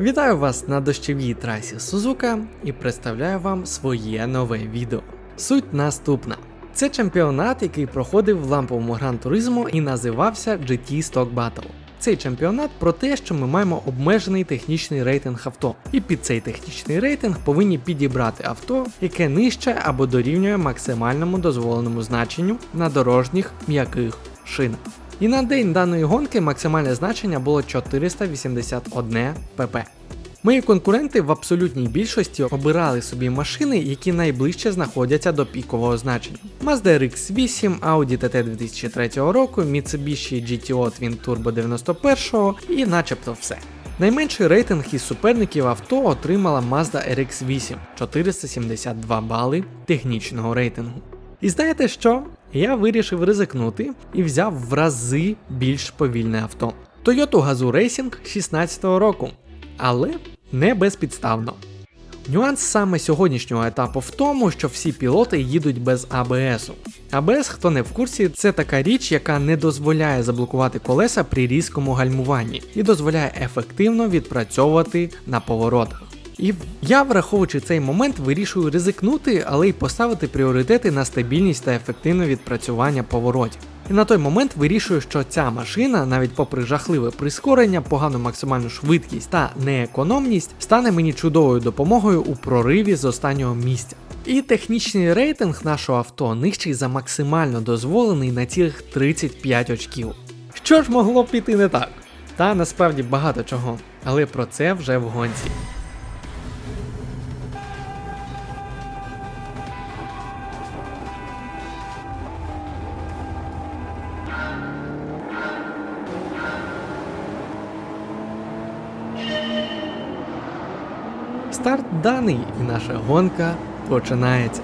Вітаю вас на дощовій трасі Сузука і представляю вам своє нове відео. Суть наступна. Це чемпіонат, який проходив в ламповому гран туризму і називався GT Stock Battle. Цей чемпіонат про те, що ми маємо обмежений технічний рейтинг авто, і під цей технічний рейтинг повинні підібрати авто, яке нижче або дорівнює максимальному дозволеному значенню на дорожніх м'яких шинах. І на день даної гонки максимальне значення було 481 pp. Мої конкуренти в абсолютній більшості обирали собі машини, які найближче знаходяться до пікового значення. Mazda RX8, Audi TT 2003 року, Mitsubishi GTO Twin Turbo 91 і начебто все. Найменший рейтинг із суперників авто отримала Mazda RX8 472 бали технічного рейтингу. І знаєте що? Я вирішив ризикнути і взяв в рази більш повільне авто. Toyota Gazoo Racing 16 року, але не безпідставно. Нюанс саме сьогоднішнього етапу в тому, що всі пілоти їдуть без АБСу. АБС, хто не в курсі, це така річ, яка не дозволяє заблокувати колеса при різкому гальмуванні і дозволяє ефективно відпрацьовувати на поворотах. І я, враховуючи цей момент, вирішую ризикнути, але й поставити пріоритети на стабільність та ефективне відпрацювання поворотів. І на той момент вирішую, що ця машина, навіть попри жахливе прискорення, погану максимальну швидкість та неекономність, стане мені чудовою допомогою у прориві з останнього місця. І технічний рейтинг нашого авто нижчий за максимально дозволений на цілих 35 очків. Що ж могло б піти не так? Та насправді багато чого, але про це вже в гонці. Старт даний і наша гонка починається.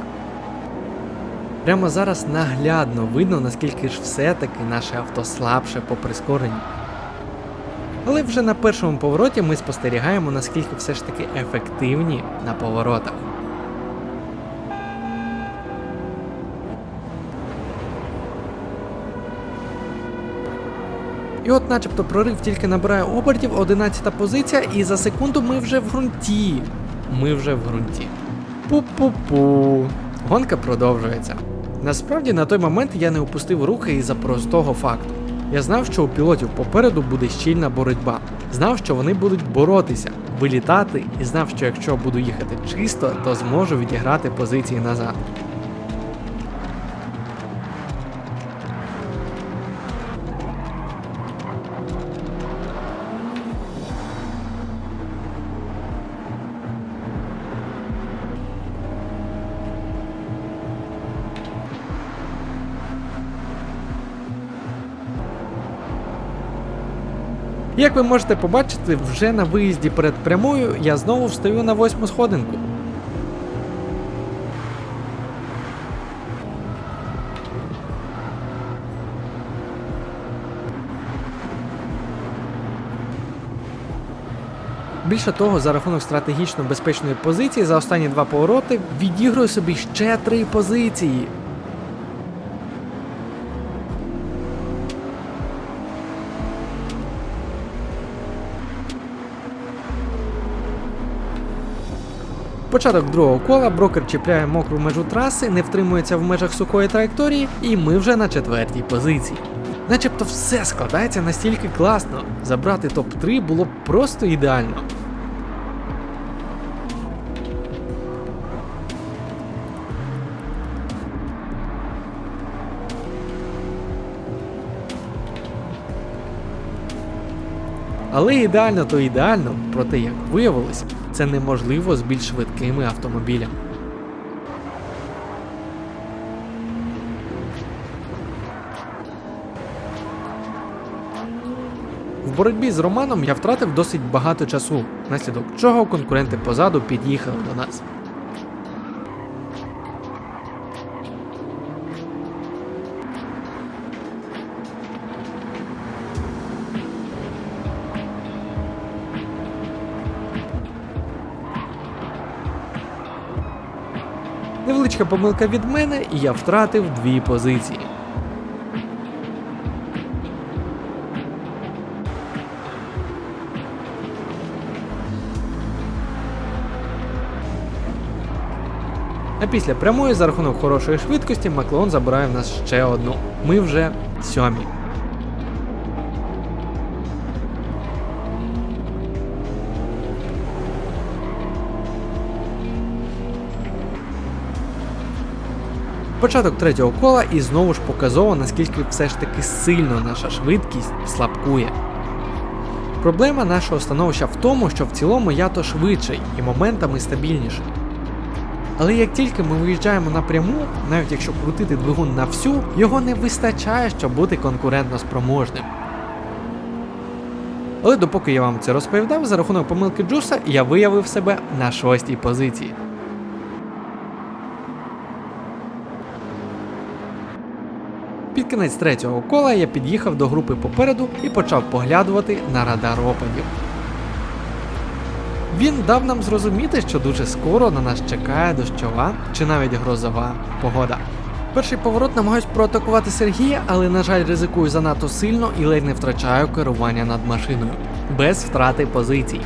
Прямо зараз наглядно видно, наскільки ж все-таки наше авто слабше по прискоренню. Але вже на першому повороті ми спостерігаємо, наскільки все ж таки ефективні на поворотах. І от начебто прорив тільки набирає обертів, 11 позиція, і за секунду ми вже в ґрунті. Ми вже в ґрунті. Пу-пу-пу. Гонка продовжується. Насправді на той момент я не опустив рухи із-за простого факту. Я знав, що у пілотів попереду буде щільна боротьба. Знав, що вони будуть боротися, вилітати, і знав, що якщо буду їхати чисто, то зможу відіграти позиції назад. Як ви можете побачити, вже на виїзді перед прямою я знову встаю на восьму сходинку. Більше того, за рахунок стратегічно безпечної позиції за останні два повороти відіграю собі ще три позиції. Початок другого кола брокер чіпляє мокру межу траси, не втримується в межах сухої траєкторії, і ми вже на четвертій позиції. Начебто все складається настільки класно. Забрати топ-3 було б просто ідеально. Але ідеально то ідеально, проте як виявилось, це неможливо з більш швидкими автомобілями. В боротьбі з Романом я втратив досить багато часу, наслідок чого конкуренти позаду під'їхали до нас. Невеличка помилка від мене, і я втратив дві позиції. А після прямої за рахунок хорошої швидкості Маклон забирає в нас ще одну. Ми вже сьомі. Початок третього кола і знову ж показово, наскільки все ж таки сильно наша швидкість слабкує. Проблема нашого становища в тому, що в цілому я то швидший і моментами стабільніший. Але як тільки ми виїжджаємо напряму, навіть якщо крутити двигун на всю, його не вистачає, щоб бути конкурентно спроможним. Але допоки я вам це розповідав, за рахунок помилки Джуса я виявив себе на шостій позиції. Під кінець третього кола я під'їхав до групи попереду і почав поглядувати на радар опадів. Він дав нам зрозуміти, що дуже скоро на нас чекає дощова чи навіть грозова погода. Перший поворот намагаюсь проатакувати Сергія, але, на жаль, ризикую занадто сильно і ледь не втрачаю керування над машиною без втрати позицій.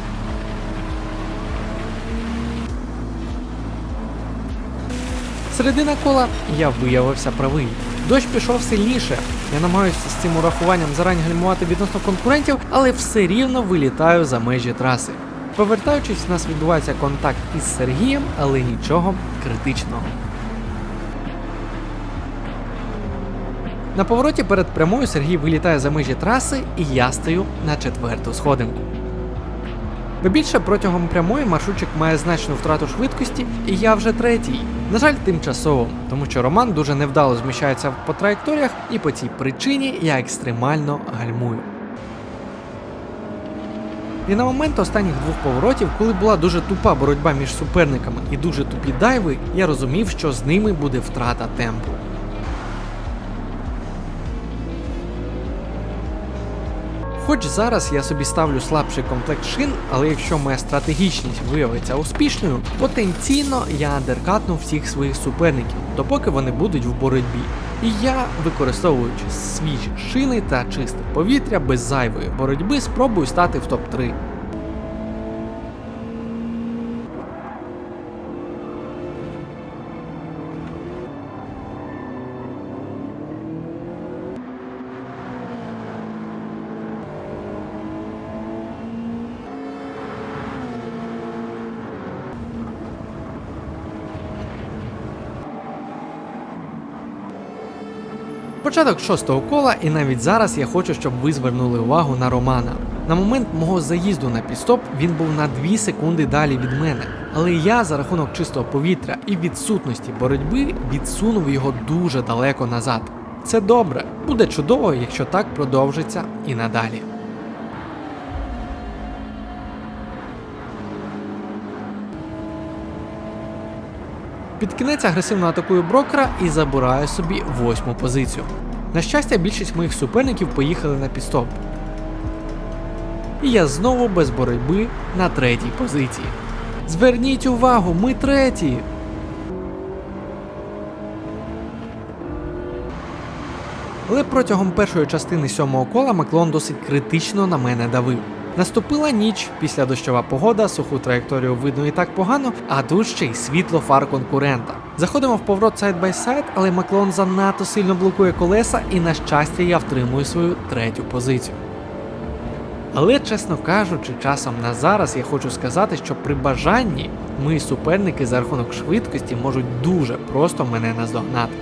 Середина кола я виявився правий. Дощ пішов сильніше. Я намагаюся з цим урахуванням зарані гальмувати відносно конкурентів, але все рівно вилітаю за межі траси. Повертаючись, у нас відбувається контакт із Сергієм, але нічого критичного. На повороті перед прямою Сергій вилітає за межі траси, і я стою на четверту сходинку. Бо більше протягом прямої маршрутчик має значну втрату швидкості, і я вже третій. На жаль, тимчасово, тому що Роман дуже невдало зміщається по траєкторіях, і по цій причині я екстремально гальмую. І на момент останніх двох поворотів, коли була дуже тупа боротьба між суперниками і дуже тупі дайви, я розумів, що з ними буде втрата темпу. Хоч зараз я собі ставлю слабший комплект шин, але якщо моя стратегічність виявиться успішною, потенційно я андеркатну всіх своїх суперників, допоки вони будуть в боротьбі. І я, використовуючи свіжі шини та чисте повітря без зайвої боротьби, спробую стати в топ-3. Початок шостого кола, і навіть зараз я хочу, щоб ви звернули увагу на Романа. На момент мого заїзду на підстоп він був на 2 секунди далі від мене, але я за рахунок чистого повітря і відсутності боротьби відсунув його дуже далеко назад. Це добре, буде чудово, якщо так продовжиться і надалі. Під кінець агресивно атакую брокера і забираю собі восьму позицію. На щастя, більшість моїх суперників поїхали на підстоп. І я знову без боротьби на третій позиції. Зверніть увагу, ми треті. Але протягом першої частини сьомого кола Маклон досить критично на мене давив. Наступила ніч, після дощова погода, суху траєкторію видно і так погано, а ще й світло фар конкурента. Заходимо в поворот сайд бай сайд, але Маклон занадто сильно блокує колеса, і на щастя я втримую свою третю позицію. Але, чесно кажучи, часом на зараз я хочу сказати, що при бажанні мої суперники за рахунок швидкості можуть дуже просто мене наздогнати.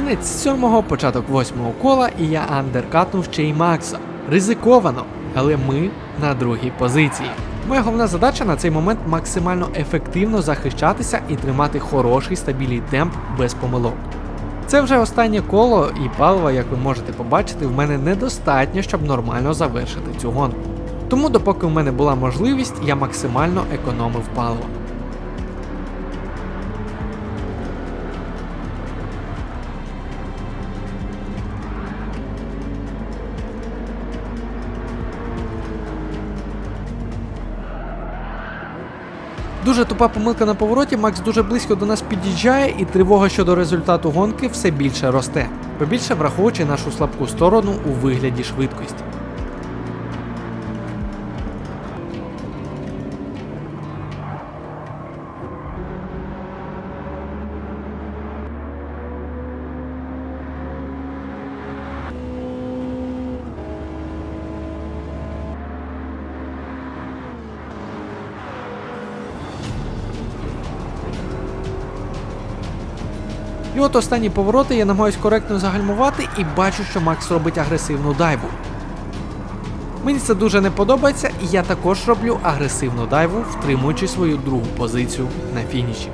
Кінець сьомого, початок восьмого кола, і я андеркатнув ще й Макса. Ризиковано, але ми на другій позиції. Моя головна задача на цей момент максимально ефективно захищатися і тримати хороший стабільний темп без помилок. Це вже останнє коло, і палива, як ви можете побачити, в мене недостатньо, щоб нормально завершити цю гонку. Тому, допоки в мене була можливість, я максимально економив паливо. Дуже тупа помилка на повороті, Макс дуже близько до нас під'їжджає, і тривога щодо результату гонки все більше росте, побільше враховуючи нашу слабку сторону у вигляді швидкості. І от останні повороти я намагаюсь коректно загальмувати і бачу, що Макс робить агресивну дайву. Мені це дуже не подобається, і я також роблю агресивну дайву, втримуючи свою другу позицію на фініші.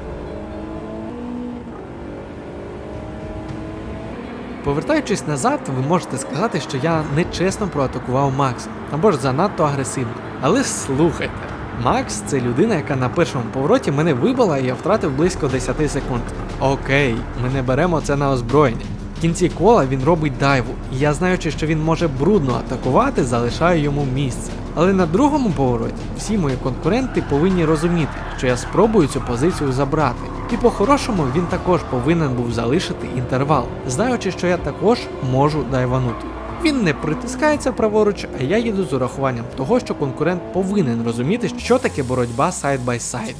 Повертаючись назад, ви можете сказати, що я нечесно проатакував Макса або ж занадто агресивно. Але слухайте, Макс це людина, яка на першому повороті мене вибила і я втратив близько 10 секунд. Окей, ми не беремо це на озброєння. В кінці кола він робить дайву, і я знаючи, що він може брудно атакувати, залишаю йому місце. Але на другому повороті всі мої конкуренти повинні розуміти, що я спробую цю позицію забрати. І по-хорошому він також повинен був залишити інтервал, знаючи, що я також можу дайванути. Він не притискається праворуч, а я їду з урахуванням того, що конкурент повинен розуміти, що таке боротьба сайд бай сайд.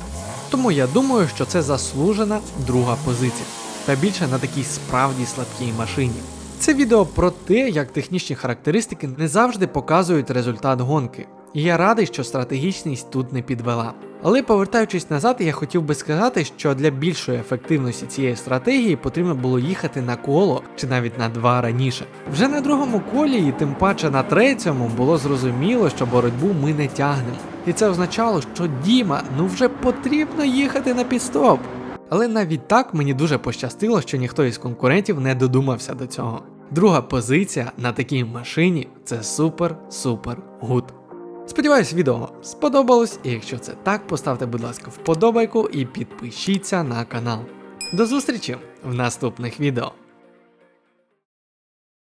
Тому я думаю, що це заслужена друга позиція. Та більше на такій справді слабкій машині. Це відео про те, як технічні характеристики не завжди показують результат гонки. І я радий, що стратегічність тут не підвела. Але повертаючись назад, я хотів би сказати, що для більшої ефективності цієї стратегії потрібно було їхати на коло чи навіть на два раніше. Вже на другому колі, і тим паче на третьому, було зрозуміло, що боротьбу ми не тягнемо. І це означало, що Діма, ну вже потрібно їхати на підстоп. Але навіть так мені дуже пощастило, що ніхто із конкурентів не додумався до цього. Друга позиція на такій машині це супер-супер гуд. Сподіваюсь, відео вам сподобалось, і якщо це так, поставте, будь ласка, вподобайку і підпишіться на канал. До зустрічі в наступних відео.